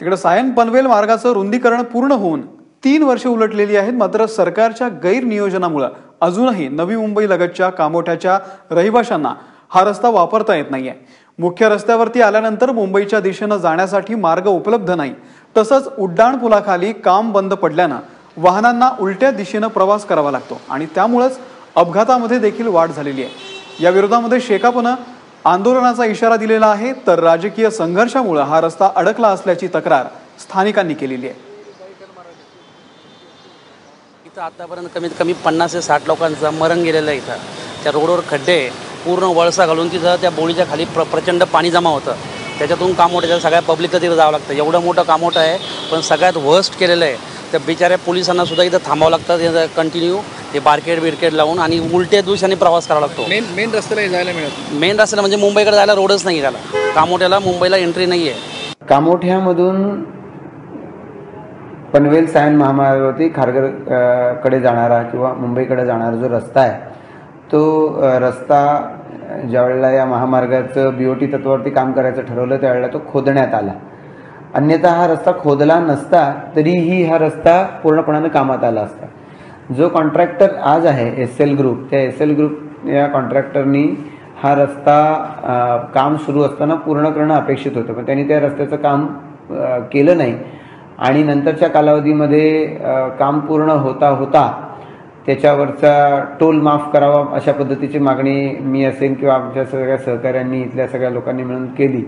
तिकडे सायन पनवेल मार्गाचं रुंदीकरण पूर्ण होऊन तीन वर्ष उलटलेली आहेत मात्र सरकारच्या गैरनियोजनामुळं अजूनही नवी मुंबई लगतच्या कामोठ्याच्या रहिवाशांना हा रस्ता वापरता येत नाहीये. मुख्य रस्त्यावरती आल्यानंतर मुंबईच्या दिशेनं जाण्यासाठी मार्ग उपलब्ध नाही. तसंच उड्डाणपुलाखाली काम बंद पडल्यानं वाहनांना उलट्या दिशेनं प्रवास करावा लागतो आणि त्यामुळंच अपघातामध्ये देखील वाढ झालेली आहे. या विरोधामध्ये शेकापनं आंदोलनाचा इशारा दिलेला आहे तर राजकीय संघर्षामुळे हा रस्ता अडकला असल्याची तक्रार स्थानिकांनी केलेली आहे. इथं आतापर्यंत कमीत कमी पन्नास ते साठ लोकांचा मरण गेलेलं आहे इथं. त्या रोडवर खड्डे पूर्ण वळसा घालून तिथं त्या बोळीच्या खाली प्र प्रचंड पाणी जमा होतं. त्याच्यातून कामोठ्याच्या सगळ्या पब्लिकला तिथं जावं लागतं. एवढं मोठं कामोठं आहे पण सगळ्यात वर्स्ट केलेलं आहे. त्या बिचाऱ्या पोलिसांना सुद्धा इथं थांबावं लागतं कंटिन्यू ते बारकेड बिरकेड लावून आणि उलट्या दिवसांनी प्रवास करावा लागतो. मेन मेन रस्त्याला जायला मिळत मेन रस्त्याला म्हणजे मुंबईकडे जायला रोडच नाही त्याला. कामोठ्याला मुंबईला एंट्री नाही आहे कामोठ्यामधून पनवेल सायन महामार्गावरती खारघरकडे जाणारा किंवा मुंबईकडे जाणारा जो रस्ता आहे तो रस्ता ज्यावेळेला या महामार्गाचं बी ओ टी तत्वावरती काम करायचं ठरवलं त्यावेळेला तो खोदण्यात आला. अन्यथा हा रस्ता खोदला नसता तरीही हा रस्ता पूर्णपणानं कामात आला असता. जो कॉन्ट्रॅक्टर आज आहे एस एल ग्रुप त्या एस एल ग्रुप या कॉन्ट्रॅक्टरनी हा रस्ता काम सुरू असताना पूर्ण करणं अपेक्षित होतं. पण त्यांनी त्या रस्त्याचं काम केलं नाही. आणि नंतरच्या कालावधीमध्ये काम पूर्ण होता होता त्याच्यावरचा टोल माफ करावा अशा पद्धतीची मागणी मी असेल किंवा आमच्या सगळ्या सहकाऱ्यांनी इथल्या सगळ्या लोकांनी मिळून केली.